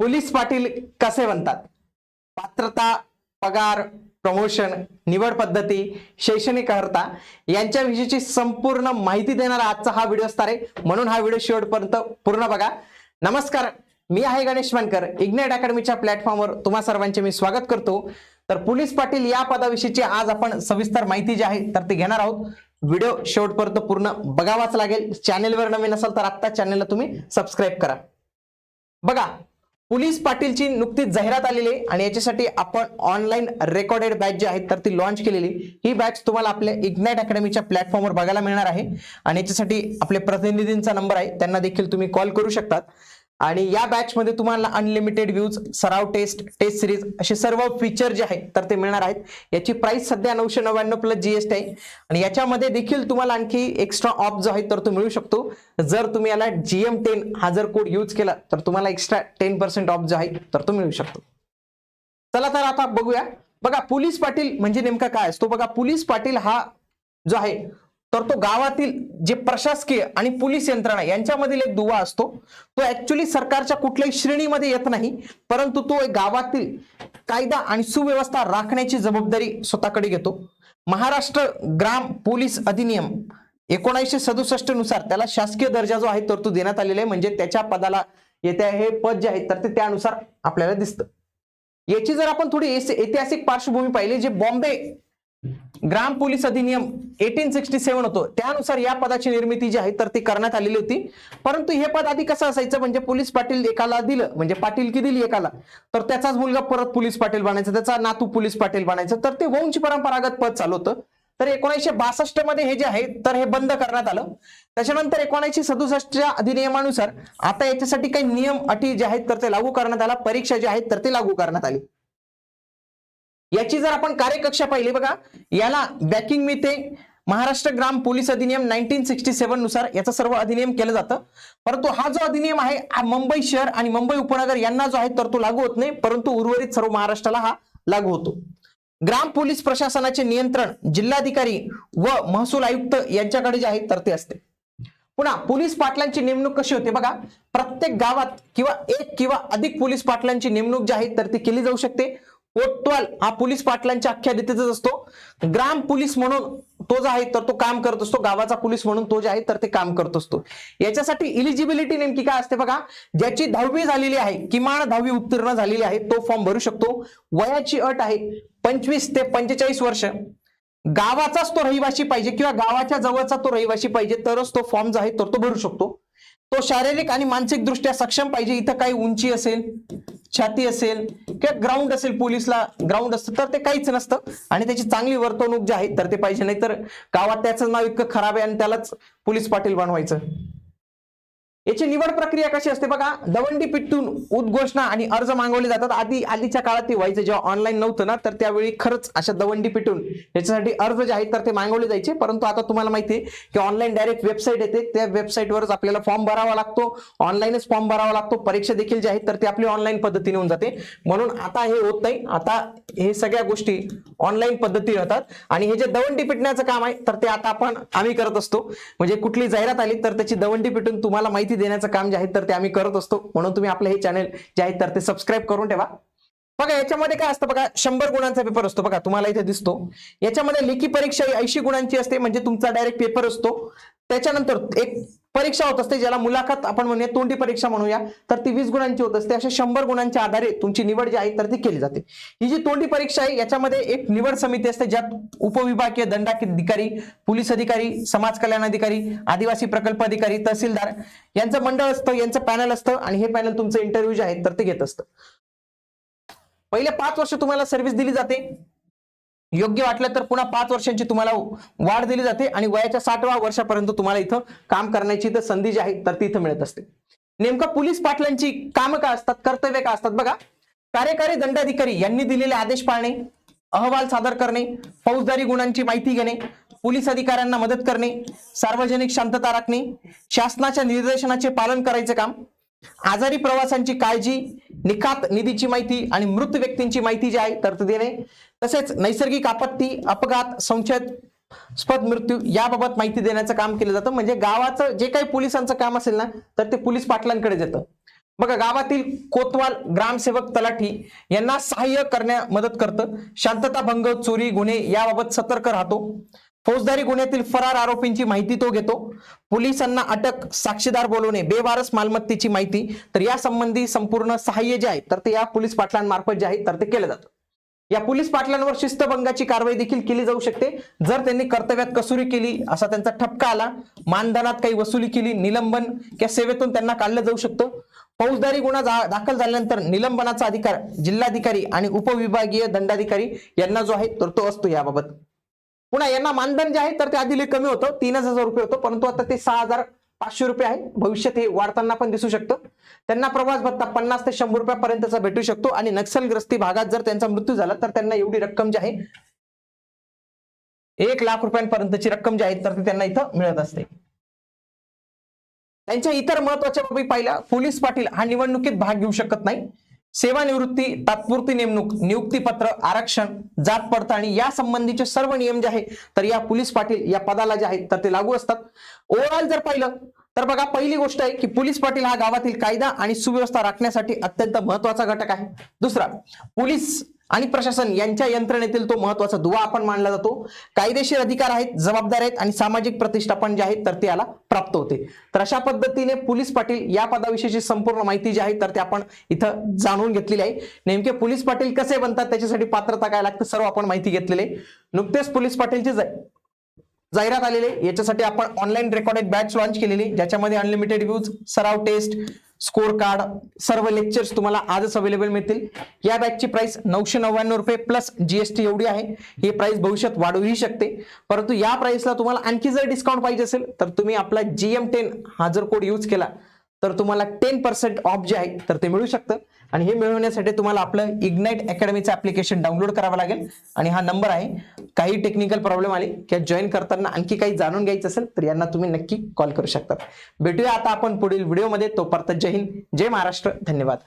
Police Patil कसे बनतात? पात्रता पगार प्रमोशन निवड पद्धती शैक्षणिक अर्हता यांच्याविषयीची संपूर्ण माहिती देणारा आजचा हा व्हिडिओ असणार आहे. म्हणून हा व्हिडिओ शेवटपर्यंत पूर्ण बघा. नमस्कार मी आहे गणेश मानकर इग्नाइट अकॅडमीच्या प्लॅटफॉर्मवर तुम्हा सर्वांचे मी स्वागत करतो. तर पोलीस पाटील या पदाविषयीची आज आपण सविस्तर माहिती जी आहे तर ती घेणार आहोत. व्हिडिओ शेवटपर्यंत पूर्ण बघावाच लागेल. चॅनेलवर नवीन असाल तर आत्ता चॅनेलला तुम्ही सबस्क्राईब करा. बघा पोलीस पाटीलची नुकतीच जाहिरात आलेली आहे आणि याच्यासाठी आपण ऑनलाईन रेकॉर्डेड बॅच जी आहेत तर ती लॉन्च केलेली ही बॅच तुम्हाला आपल्या इग्नाइट अकॅडमीच्या प्लॅटफॉर्मवर बघायला मिळणार आहे. आणि याच्यासाठी आपले प्रतिनिधींचा नंबर आहे. त्यांना देखील तुम्ही कॉल करू शकतात. आणि या बॅचमध्ये तुम्हाला अनलिमिटेड व्ह्यूज सराव टेस्ट टेस्ट सिरीज असे सर्व फीचर जे आहेत तर ते मिळणार आहेत. याची प्राइस सध्या नऊशे नव्याण्णव प्लस जीएसटी आहे. आणि याच्यामध्ये देखील तुम्हाला आणखी एक्स्ट्रा ऑफ जो आहे तर तो मिळू शकतो. जर तुम्ही याला जीएम टेन हा जर कोड यूज केला तर तुम्हाला एक्स्ट्रा टेन पर्सेंट ऑफ जो आहे तर तो मिळू शकतो. चला तर आता बघूया. बघा पोलीस पाटील म्हणजे नेमका काय? असतो बघा पोलीस पाटील हा जो आहे तर तो गावातील जे प्रशासकीय आणि पोलीस यंत्रणा यांच्यामधील एक दुवा असतो. तो ऍक्च्युली सरकारच्या कुठल्याही श्रेणीमध्ये येत नाही परंतु तो एक गावातील कायदा आणि सुव्यवस्था राखण्याची जबाबदारी स्वतःकडे घेतो. महाराष्ट्र ग्राम पोलीस अधिनियम एकोणीसशे सदुसष्टनुसार त्याला शासकीय दर्जा जो आहे तर तो देण्यात आलेला आहे. म्हणजे त्याच्या पदाला येते हे पद जे आहे तर ते त्यानुसार आपल्याला दिसतं. याची जर आपण थोडी ऐतिहासिक पार्श्वभूमी पाहिली जे बॉम्बे ग्राम पोलीस अधिनियम एटीन सिक्स्टी सेव्हन होतो. त्यानुसार या पदाची निर्मिती जी आहे तर ती करण्यात आलेली होती. परंतु हे पद आधी कसं असायचं? म्हणजे पोलीस पाटील एकाला दिलं. म्हणजे पाटील की दिली एकाला? तर त्याचाच मुलगा परत पोलीस पाटील बनायचा. त्याचा नातू पोलीस पाटील बनायचं. तर ते वंश परंपरागत पद चालू होतं. तर एकोणीसशे बासष्टमध्ये हे जे आहे तर हे बंद करण्यात आलं. त्याच्यानंतर एकोणीसशे सदुसष्टच्या अधिनियमानुसार आता याच्यासाठी काही नियम अटी जे आहेत तर ते लागू करण्यात आला. परीक्षा जी आहेत तर ते लागू करण्यात आली. याची जर आपण कार्यकक्षा पाहिली बघा याला बॅकिंग मिळते. महाराष्ट्र ग्राम पोलीस अधिनियम नाईन्टीन सिक्स्टी सेव्हननुसार याचा सर्व अधिनियम केलं जातं. परंतु हा जो अधिनियम आहे हा मुंबई शहर आणि मुंबई उपनगर यांना जो आहे तर तो लागू होत नाही. परंतु उर्वरित सर्व महाराष्ट्राला हा लागू होतो. ग्राम पोलीस प्रशासनाचे नियंत्रण जिल्हाधिकारी व महसूल आयुक्त यांच्याकडे जे आहे तर ते असते. पुन्हा पोलीस पाटलांची नेमणूक कशी होते बघा. प्रत्येक गावात किंवा एक किंवा अधिक पोलीस पाटलांची नेमणूक जी आहे तर ती केली जाऊ शकते. कोतवाल हा पोलीस पाटलांच्या आख्यादितेचाच असतो. ग्राम पोलीस म्हणून तो जो आहे तर तो काम करत असतो. गावाचा पोलीस म्हणून तो जे आहे तर ते काम करत असतो. याच्यासाठी इलिजिबिलिटी नेमकी काय असते बघा? ज्याची दहावी झालेली आहे किमान दहावी उत्तीर्ण झालेली आहे तो फॉर्म भरू शकतो. वयाची अट आहे पंचवीस ते पंचेचाळीस वर्ष. गावाचाच तो रहिवाशी पाहिजे किंवा गावाच्या जवळचा तो रहिवाशी पाहिजे तरच तो फॉर्म जो आहे तर तो भरू शकतो. तो शारीरिक आणि मानसिक दृष्ट्या सक्षम पाहिजे इथं काही उंची असेल छाती असेल किंवा ग्राउंड असेल पोलीसला ग्राउंड असतं तर ते काहीच नसतं. आणि त्याची चांगली वर्तवणूक जी आहे तर ते पाहिजे. नाही तर गावात त्याचं नाव इतकं खराब आहे आणि त्यालाच पोलीस पाटील बनवायचं. याची निवड प्रक्रिया कशी असते बघा दवंडी पिटून उद्घोषणा आणि अर्ज मागवले जातात. आधी आधीच्या काळात ते व्हायचं जेव्हा ऑनलाईन नव्हतं ना तर त्यावेळी खरंच अशा दवंडी पिटून याच्यासाठी अर्ज जे आहेत तर ते मागवले जायचे. परंतु आता तुम्हाला माहिती आहे की ऑनलाईन डायरेक्ट वेबसाईट येते. त्या वेबसाईटवरच आपल्याला फॉर्म भरावा लागतो. ऑनलाईनच फॉर्म भरावा लागतो. परीक्षा देखील जी आहेत तर ते आपली ऑनलाईन पद्धतीने होऊन जाते. म्हणून आता हे होत नाही. आता हे सगळ्या गोष्टी ऑनलाईन पद्धतीने होतात. आणि हे जे दवंडी पिटण्याचं काम आहे तर ते आता आपण आम्ही करत असतो. म्हणजे कुठली जाहिरात आली तर त्याची दवंडी पिटून तुम्हाला माहिती देण्याचं काम जे आहे तर ते आम्ही करत असतो. म्हणून तुम्ही आपलं हे चॅनल जे आहे तर ते सबस्क्राईब करून ठेवा. बघा याच्यामध्ये काय असतं बघा शंभर गुणांचा पेपर असतो बघा तुम्हाला इथे दिसतो. याच्यामध्ये लेखी परीक्षा ही ऐंशी गुणांची असते म्हणजे तुमचा डायरेक्ट पेपर असतो. त्याच्यानंतर एक परीक्षा होत असते ज्याला मुलाखत आपण म्हणूया तोंडी परीक्षा म्हणूया तर ती वीस गुणांची होत असते. अशा शंभर गुणांच्या आधारे तुमची निवड जी आहे तर ती केली जाते. ही जी तोंडी परीक्षा आहे याच्यामध्ये एक निवड समिती असते ज्यात उपविभागीय दंडाधिकारी पोलीस अधिकारी समाज कल्याण अधिकारी आदिवासी प्रकल्प अधिकारी तहसीलदार यांचं मंडळ असतं यांचं पॅनल असतं आणि हे पॅनल तुमचं इंटरव्ह्यू जे आहे तर ते घेत असतं. पहिले पाच वर्ष तुम्हाला सर्व्हिस दिली जाते. योग्य वाटलं तर पुन्हा पाच वर्षांची तुम्हाला वाढ दिली जाते आणि वयाच्या साठव्या वर्षापर्यंत तुम्हाला इथं काम करण्याची इथं संधी जी आहे तर ती इथं मिळत असते. नेमकं पोलीस पाटलांची कामं का असतात कर्तव्य का असतात बघा. कार्यकारी दंडाधिकारी यांनी दिलेले आदेश पाळणे अहवाल सादर करणे फौजदारी गुणांची माहिती घेणे पोलीस अधिकाऱ्यांना मदत करणे सार्वजनिक शांतता राखणे शासनाच्या निर्देशनाचे पालन करायचे काम आजारी प्रवाशांची काळजी निखात निधीची माहिती आणि मृत व्यक्तींची माहिती जी आहे तर देणे. तसेच नैसर्गिक आपत्ती अपघात संशयास्पद मृत्यू याबाबत माहिती देण्याचं काम केलं जातं. म्हणजे गावाचं जे काही पोलिसांचं काम असेल ना तर ते पोलीस पाटलांकडे जातं बघा गावातील कोतवाल ग्रामसेवक तलाठी यांना सहाय्य करण्या मदत करतं. शांतता भंग चोरी गुन्हे याबाबत सतर्क राहतो. फौजदारी गुन्ह्यातील फरार आरोपींची माहिती तो घेतो. पोलिसांना अटक साक्षीदार बोलवणे बेवारस मालमत्तेची माहिती. तर या संबंधी संपूर्ण सहाय्य जे आहे तर ते या पोलीस पाटलांमार्फत जे आहे तर ते केलं जातं. या पोलीस पाटलांवर शिस्तभंगाची कारवाई देखील केली जाऊ शकते. जर त्यांनी कर्तव्यात कसुरी केली असा त्यांचा ठपका आला मानधनात काही वसुली केली निलंबन किंवा सेवेतून त्यांना काढलं जाऊ शकतं. फौजदारी गुन्हा दाखल झाल्यानंतर निलंबनाचा अधिकार जिल्हाधिकारी आणि उपविभागीय दंडाधिकारी यांना जो आहे तर तो असतो याबाबत. पुन्हा यांना मानधन जे आहे तर ते आधी लई कमी होतं. तीनच हजार रुपये होतं परंतु आता ते सहा हजार पाचशे रुपये आहे. भविष्यात हे वाढताना पण दिसू शकतं. त्यांना प्रवास भत्ता पन्नास ते शंभर रुपयापर्यंतचा भेटू शकतो आणि नक्षलग्रस्ती भागात जर त्यांचा मृत्यू झाला तर त्यांना एवढी रक्कम जी आहे एक लाख रुपयांपर्यंतची रक्कम जी आहे तर ती त्यांना इथं मिळत असते. त्यांच्या इतर महत्त्वाच्या बाबी पाहिल्या. पोलीस पाटील हा निवडणुकीत भाग घेऊ शकत नाही. सेवानिवृत्ती तात्पुरती नेमणूक नियुक्तीपत्र आरक्षण जात पडताळणी या संबंधीचे सर्व नियम जे आहेत तर या पोलीस पाटील या पदाला जे आहेत तर ते लागू असतात. ओव्हरऑल जर पाहिलं तर बघा पहिली गोष्ट आहे की पोलीस पाटील हा गावातील कायदा आणि सुव्यवस्था राखण्यासाठी अत्यंत महत्त्वाचा घटक आहे. दुसरा पोलीस आणि प्रशासन यांच्या यंत्रणेतील तो महत्त्वाचा दुवा आपण मानला जातो. कायदेशीर अधिकार आहेत जबाबदार आहेत आणि सामाजिक प्रतिष्ठापन जे आहे तर ते याला प्राप्त होते. तर अशा पद्धतीने पोलीस पाटील या पदाविषयीची संपूर्ण माहिती जी आहे तर ते आपण इथं जाणून घेतलेली आहे. नेमके पोलीस पाटील कसे बनतात त्याच्यासाठी पात्रता काय लागतं सर्व आपण माहिती घेतलेली आहे. नुकतेच पोलीस पाटीलची जा- जाहिरात आलेली आहे. याच्यासाठी आपण ऑनलाईन रेकॉर्डेड बॅच लॉन्च केलेली ज्याच्यामध्ये अनलिमिटेड व्ह्यूज सराव टेस्ट स्कोर कार्ड सर्व लेक्चर्स तुम्हाला आजच अवेलेबल मिळतील. या बॅचची प्राइस नऊशे नव्याण्णव रुपये प्लस जीएसटी एवढी आहे. ही प्राइस भविष्यात वाढूही शकते. परंतु या प्राइसला तुम्हाला आणखी जर डिस्काउंट पाहिजे असेल तर तुम्ही आपला जीएम टेन हा जर कोड यूज केला तर तुम्हाला टेन पर्सेंट ऑफ जे आहे तर ते मिळू शकतं. आणि हे मिळवण्यासाठी तुम्हाला आपलं इग्नाइट अकॅडमीचं ऍप्लिकेशन डाउनलोड करावं लागेल. आणि हा नंबर आहे. काही टेक्निकल प्रॉब्लेम आले किंवा जॉईन करताना आणखी काही जाणून घ्यायचं असेल तर यांना तुम्ही नक्की कॉल करू शकता भेटूया आता आपण पुढील व्हिडिओमध्ये तोपर्यंत जय हिंद जय महाराष्ट्र. धन्यवाद.